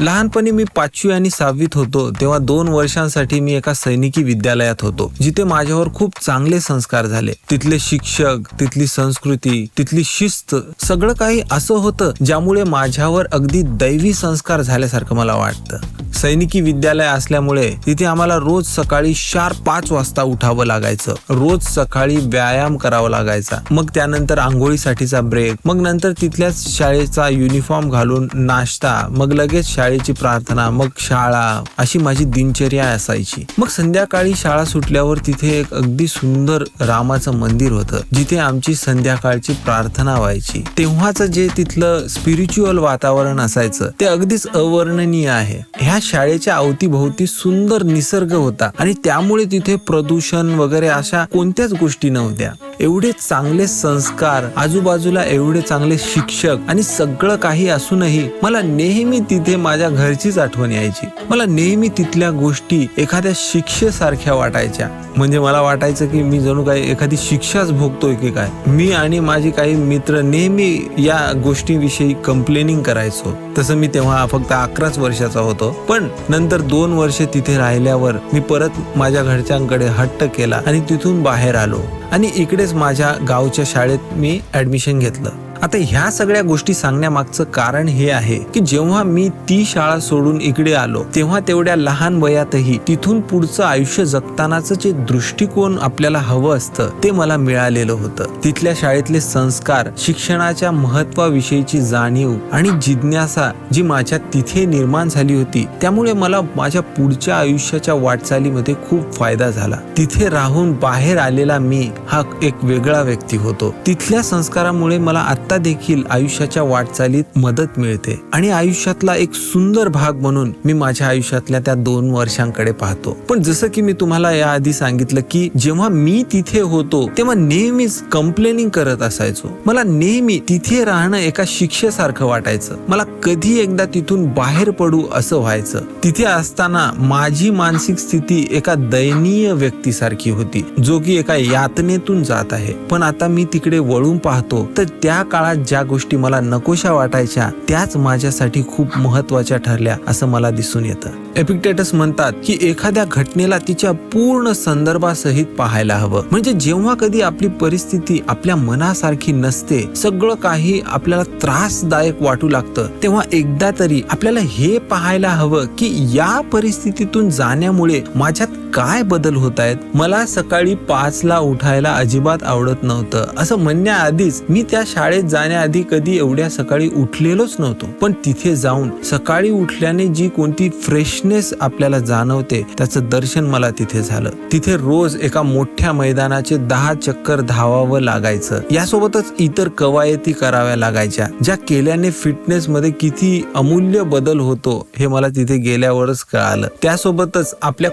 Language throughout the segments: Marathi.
लहानपणी मी पाचवी आणि सहावीत होतो तेव्हा दोन वर्षांसाठी मी एका सैनिकी विद्यालयात होतो जिथे माझ्यावर खूप चांगले संस्कार झाले. तिथले शिक्षक तिथली संस्कृती तिथली शिस्त सगळं काही असं होतं ज्यामुळे माझ्यावर अगदी दैवी संस्कार झाल्यासारखं मला वाटतं. सैनिकी विद्यालय असल्यामुळे तिथे आम्हाला रोज सकाळी चार पाच वाजता उठावं लागायचं. रोज सकाळी व्यायाम करावा लागायचा. मग त्यानंतर आंघोळीसाठीचा ब्रेक मग नंतर तिथल्याच शाळेचा युनिफॉर्म घालून नाश्ता. मग लगेच शाळेची प्रार्थना. मग शाळा. अशी माझी दिनचर्या असायची. मग संध्याकाळी शाळा सुटल्यावर तिथे एक अगदी सुंदर रामाचं मंदिर होतं. जिथे आमची संध्याकाळची प्रार्थना व्हायची. तेव्हाच जे तिथलं स्पिरिच्युअल वातावरण असायचं ते अगदीच अवर्णनीय आहे. ह्या शाळेच्या अवतीभोवती सुंदर निसर्ग होता आणि त्यामुळे तिथे प्रदूषण वगैरे अशा कोणत्याच गोष्टी नव्हत्या. एवढे चांगले संस्कार आजूबाजूला एवढे चांगले शिक्षक आणि सगळं काही असूनही मला नेहमी तिथे माझ्या घरचीच आठवण यायची. मला नेहमी तिथल्या गोष्टी एखाद्या शिक्षेसारख्या वाटायच्या. म्हणजे मला वाटायचं की मी जणू काही एखादी शिक्षाच भोगतोय की काय? मी आणि माझे काही मित्र नेहमी या गोष्टीविषयी कंप्लेनिंग करायचो. तसं मी तेव्हा फक्त अकराच वर्षाचा होतो. पण नंतर दोन वर्ष तिथे राहिल्यावर मी परत माझ्या घरच्यांकडे हट्ट केला आणि तिथून बाहेर आलो. आणि इकडेच माझ्या गावच्या शाळेत मी ऍडमिशन घेतलं. आता ह्या सगळ्या गोष्टी सांगण्यामागचं कारण हे आहे की जेव्हा मी ती शाळा सोडून इकडे आलो तेव्हा तेवढ्या लहान वयातही तिथून पुढचं आयुष्य जगतानाचं जे दृष्टिकोन आपल्याला हवं असतं ते मला मिळालेलं होतं. तिथल्या शाळेतले संस्कार शिक्षणाच्या महत्वाविषयीची जाणीव आणि जिज्ञासा जी माझ्या तिथे निर्माण झाली होती त्यामुळे मला माझ्या पुढच्या आयुष्याच्या वाटचालीमध्ये खूप फायदा झाला. तिथे राहून बाहेर आलेला मी हा एक वेगळा व्यक्ती होतो. तिथल्या संस्कारामुळे मला आता देखील आयुष्याच्या वाटचालीत मदत मिळते. आणि आयुष्यातला एक सुंदर भाग म्हणून मी माझ्या आयुष्यातल्या त्या दोन वर्षांकडे पाहतो. पण जसं की मी तुम्हाला याआधी सांगितलं की जेव्हा मी तिथे होतो तेव्हा नेहमीच कंप्लेनिंग करत असायचो. मला नेहमी तिथे राहणं एका शिक्षेसारखं वाटायचं. मला कधी एकदा तिथून बाहेर पडू असं व्हायचं. तिथे असताना माझी मानसिक स्थिती एका दयनीय व्यक्तीसारखी होती जो की एका यातनेतून जात आहे. पण आता मी तिकडे वळून पाहतो तर त्या काळात ज्या गोष्टी मला नकोशा वाटायच्या त्याच माझ्यासाठी खूप महत्त्वाच्या ठरल्या असं मला दिसून येतं. एपिक्टेटस म्हणतात की एखाद्या घटनेला तिच्या पूर्ण संदर्भासहित पाहायला हवं. म्हणजे जेव्हा कधी आपली परिस्थिती आपल्या मनासारखी नसते सगळं काही आपल्याला त्रासदायक वाटू लागतं तेव्हा एकदा तरी आपल्याला हे पाहायला हवं की या परिस्थितीतून जाण्यामुळे माझ्यात काय बदल होत आहेत मला सकाळी पाच ला उठायला अजिबात आवडत नव्हतं. असं म्हणण्याआधीच मी त्या शाळेत जाण्याआधी कधी एवढ्या सकाळी उठलेलोच नव्हतो. पण तिथे जाऊन सकाळी उठल्याने जी कोणती फ्रेशनेस आपल्याला जाणवते त्याचं दर्शन मला तिथे झालं. तिथे रोज एका मोठ्या मैदानाचे दहा चक्कर धावावं लागायचं. यासोबतच इतर कवायती कराव्या लागायच्या ज्या केल्याने फिटनेस मध्ये किती अमूल्य बदल होतो हे मला तिथे गेल्यावरच कळालं. त्यासोबतच आपल्या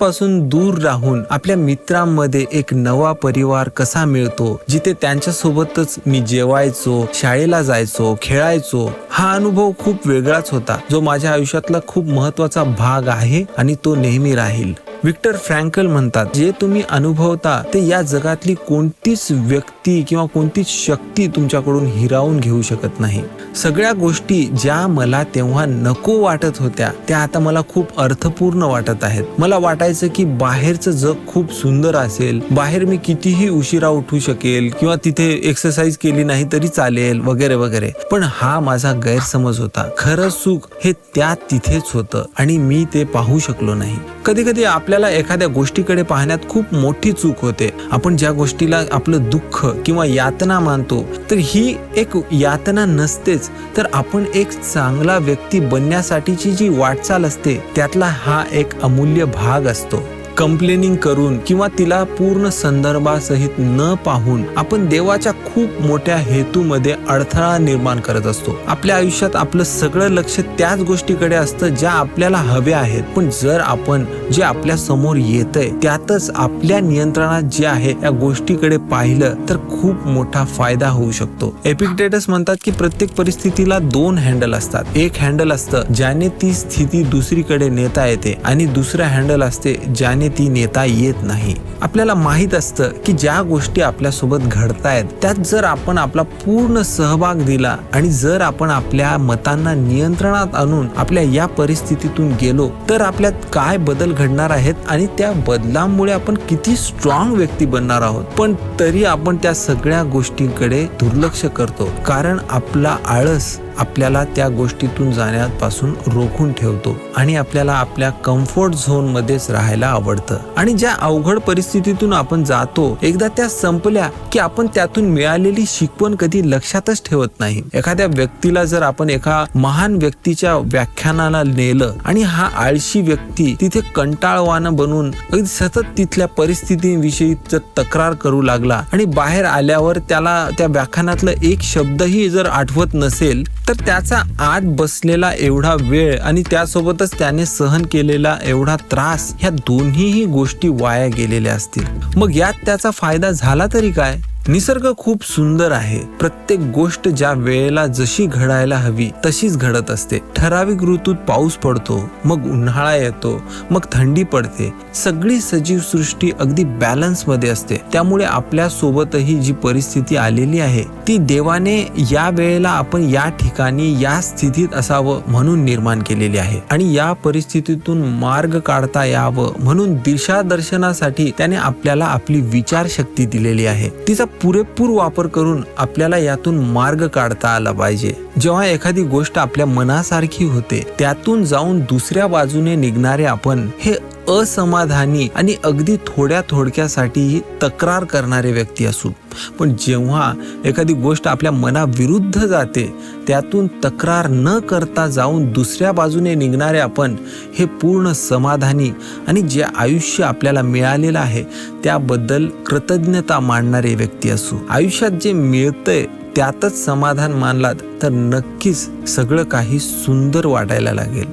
कुटुंबियांपासून दूर राहून आपल्या मित्रांमध्ये एक नवा परिवार कसा मिळतो जिथे त्यांच्या सोबतच मी जेवायचो शाळेला जायचो खेळायचो हा अनुभव खूप वेगळाच होता जो माझ्या आयुष्यातला खूप महत्त्वाचा भाग आहे आणि तो नेहमी राहील. विक्टर फ्रँकल म्हणतात जे तुम्ही अनुभवता ते या जगातली कोणतीच व्यक्ती किंवा कोणतीच शक्ती तुमच्याकडून हिरावून घेऊ शकत नाही. सगळ्या गोष्टी ज्या मला तेव्हा नको वाटत होत्या त्या आता मला खूप अर्थपूर्ण वाटत आहेत. मला वाटायचं की बाहेरचं जग खूप सुंदर असेल बाहेर मी कितीही उशिरा उठू शकेल किंवा तिथे एक्सरसाइज केली नाही तरी चालेल वगैरे वगैरे. पण हा माझा गैरसमज होता. खरं सुख हे त्या तिथेच होतं आणि मी ते पाहू शकलो नाही. कधी कधी आपल्याला एखाद्या गोष्टीकडे पाहण्यात खूप मोठी चूक होते. आपण ज्या गोष्टीला आपलं दुःख किंवा यातना मानतो तर ही एक यातना नसतेच. तर आपण एक चांगला व्यक्ती बनण्यासाठीची जी वाटचाल असते त्यातला हा एक अमूल्य भाग असतो. कंप्लेनिंग करून किंवा तिला पूर्ण संदर्भासहित न पाहून आपण देवाच्या खूप मोठ्या हेतूमध्ये अडथळा निर्माण करत असतो. आपल्या आयुष्यात आपलं सगळं लक्ष त्याच गोष्टीकडे असतं ज्या आपल्याला हव्या आहेत. पण जर आपण जे आपल्यासमोर येतंय त्यातच आपल्या नियंत्रणात जे आहे या गोष्टीकडे पाहिलं तर खूप मोठा फायदा होऊ शकतो. एपिक्टेटस म्हणतात की प्रत्येक परिस्थितीला दोन हँडल असतात. एक हँडल असतं ज्याने ती स्थिती दुसरीकडे नेता येते आणि दुसरं हँडल असते ज्याने ती नेता येत नाही. आपल्याला माहीत असतं की ज्या गोष्टी आपल्यासोबत घडतायत त्यात जर आपण आपला पूर्ण सहभाग दिला आणि जर आपण आपल्या मतांना नियंत्रणात आणून आपल्या या परिस्थितीतून गेलो तर आपल्यात काय बदल घडणार आहेत आणि त्या बदलामुळे आपण किती स्ट्रॉंग व्यक्ती बनणार आहोत. पण तरी आपण त्या सगळ्या गोष्टींकडे दुर्लक्ष करतो. कारण आपला आळस आपल्याला त्या गोष्टीतून जाण्यापासून रोखून ठेवतो आणि आपल्याला आपल्या कम्फर्ट झोन मध्येच राहायला आवडतं. आणि ज्या अवघड परिस्थितीतून आपण जातो एकदा त्या संपल्या की आपण त्यातून मिळालेली शिकवण कधी लक्षातच ठेवत नाही. एखाद्या व्यक्तीला जर आपण एका महान व्यक्तीच्या व्याख्यानाला नेलं आणि हा आळशी व्यक्ती तिथे कंटाळवानं बनून अगदी सतत तिथल्या परिस्थितीविषयी जर तक्रार करू लागला आणि बाहेर आल्यावर त्याला त्या व्याख्यानातलं एक शब्दही जर आठवत नसेल तर त्याचा आत बसलेला एवढा वेळ आणि त्यासोबतच त्याने सहन केलेला एवढा त्रास ह्या दोन्हीही गोष्टी वाया गेलेल्या असतील. मग यात त्याचा फायदा झाला तरी काय? निसर्ग खूप सुंदर आहे. प्रत्येक गोष्ट ज्या वेळेला जशी घडायला हवी तशीच घडत असते. ठराविक ऋतूत पाऊस पडतो मग उन्हाळा येतो मग थंडी पडते. सगळी सजीव सृष्टी अगदी बॅलन्समध्ये असते. त्यामुळे आपल्या सोबतही जी परिस्थिती आलेली आहे ती देवाने या वेळेला आपण या ठिकाणी या स्थितीत असावं म्हणून निर्माण केलेली आहे. आणि या परिस्थितीतून मार्ग काढता यावं म्हणून दिशादर्शनासाठी त्याने आपल्याला आपली विचारशक्ती दिलेली आहे. तिचा पुरेपूर वापर करून आपल्याला यातून मार्ग काढता आला पाहिजे. जेव्हा एखादी गोष्ट आपल्या मनासारखी होते त्यातून जाऊन दुसऱ्या बाजूने निघणारे आपण हे असमाधानी आणि अगदी थोड्या थोडक्यासाठीही तक्रार करणारे व्यक्ती असू पण जेव्हा एखादी गोष्ट आपल्या मनाविरुद्ध जाते त्यातून तक्रार न करता जाऊन दुसऱ्या बाजूने निघणारे आपण हे पूर्ण समाधानी आणि जे आयुष्य आपल्याला मिळालेलं आहे त्याबद्दल कृतज्ञता मानणारे व्यक्ती असू. आयुष्यात जे मिळतंय त्यातच समाधान मानलात तर नक्कीच सगळं काही सुंदर वाटायला लागेल.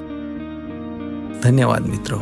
धन्यवाद मित्र.